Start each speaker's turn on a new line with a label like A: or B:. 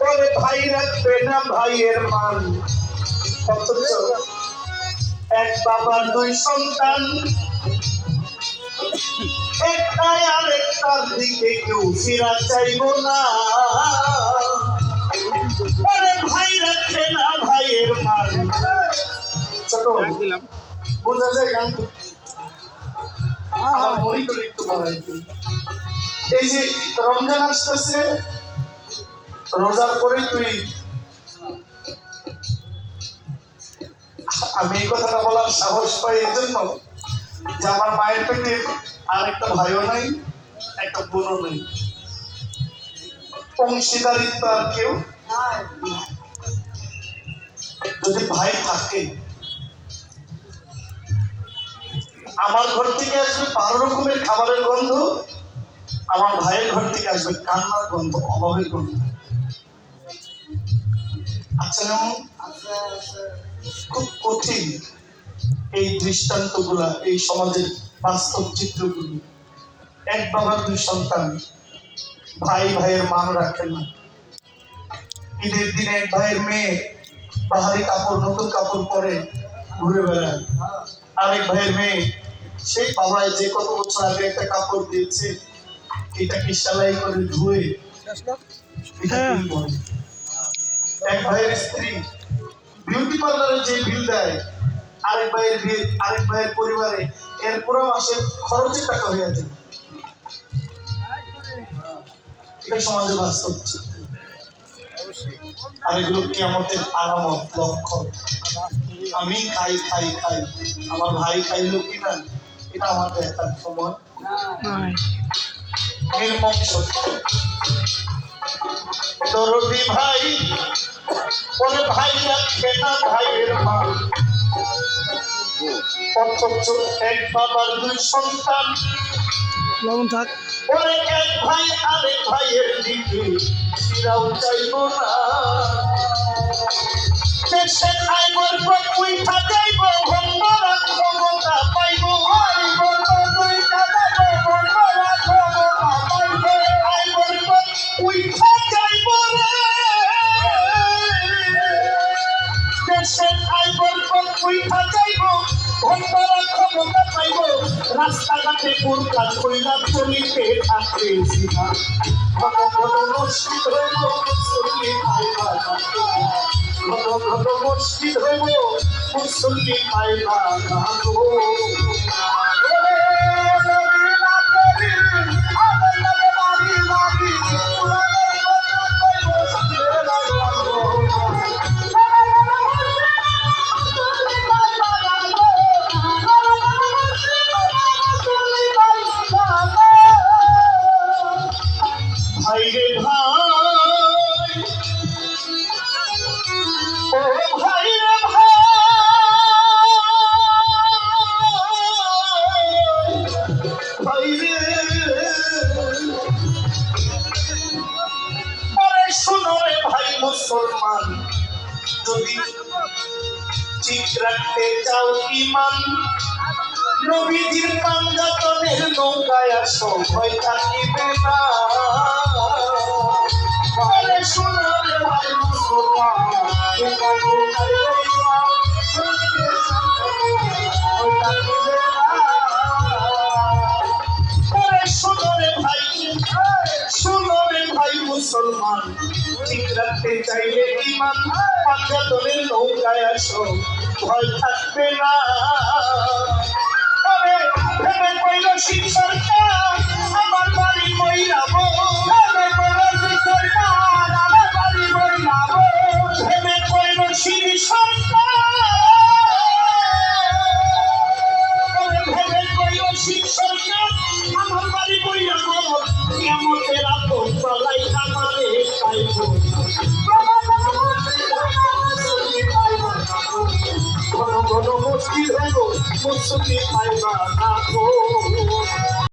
A: বলে ভাই রাখবে না ভাইয়ের মান? অথচ এক বাবার দুই সন্তান। একটাই আর একটার দিকে কেউ ফিরা চাইব না। বলে ভাই রাখবে না ভাইয়ের মান। ছোট বোঝা যায় গান। এই যে রমজান আসতেছে রোজার পরে তুই আমি এই কথাটা বলার সাহস পাই এই জন্য যে আমার মায়ের পেটে আর একটা ভাইও নাই, একটা বোনও নেই। অংশীদারিত্ব আর কেউ যদি ভাই থাকে, আমার ঘর থেকে আসবে বারো রকমের খাবারের গন্ধ, আমার ভাইয়ের ঘর থেকে আসবে কান্নার গন্ধ, অভাবের গন্ধ। আচ্ছা খুব কঠিন এই দৃষ্টান্তগুলা এই সমাজের বাস্তব চিত্রগুলো। এক বাবার দুই সন্তান ভাই ভাইয়ের মান রাখে না। ঈদের দিনে এক ভাইয়ের মেয়ে বাহারি কাপড় নতুন কাপড় পরে ঘুরে বেড়ায়। আরেক ভাইয়ের মেয়ে সেই বাবায় যে কত বছর আগে একটা কাপড় দিয়েছে এটাকে সেলাই করে ধুয়ে এটা করে। এক ভাইয়ের স্ত্রী। বিউটি পার্লারে যে বিল দেয়, আরেক ভাইয়ের বিল আরেক ভাইয়ের পরিবারে এর পুরো মাসের খরচের টাকা হয়ে যায়। এটা সমাজে বাস্তব। আর এগুলো কি আমাদের আরামত লক্ষ্য আমি খাই খাই খাই। আমার ভাই খাইলো কিনা, এটা আমার দেখার সময় নির্মম সত্য দরদি ভাই বলে ভাই রাখবে না ভাইয়ের মা। অথচ এক বাবার দুই সন্তান।
B: লবণ থাক।
A: ওরে এক ভাই আরেক ভাইয়ের দিকে ফিরাও চাইব না। দেশে আইবর পয়সা পয়সা যাইব রে দেশে আইবর পয়সা যাইব ভঙ্গরা ক্ষমতা পাইব রাস্তাঘাটে পুরকাজ কইলাম চলিতে থাকতে সিনা ঘন ঘন মসজিদ হইব মুসল্লি পাইবা না। ঘন ঘন মসজিদ হইব মুসল্লি পাইবা না ভাই রে ভাই। ও ভাই। রে ভাই ভাই শোনো রে ভাই মুসলমান, যদি ঠিক রাখতে চাও ইমান নবীজির পাঞ্জাতনের নৌকায় আসো, ভয় থাকিবে না। মুসলমান। ঠিক রাখতে চাইলে ইমান পাঞ্জাতনের নৌকায় আসো। ভয় থাকবে না। আমার বাড়ি মইরাবো। আমার বাড়ি মইরাবো কেমতের আপন চলাই আমারে পাইবো ঘন ঘন মুশকিল হইব মুসকি পাইবা না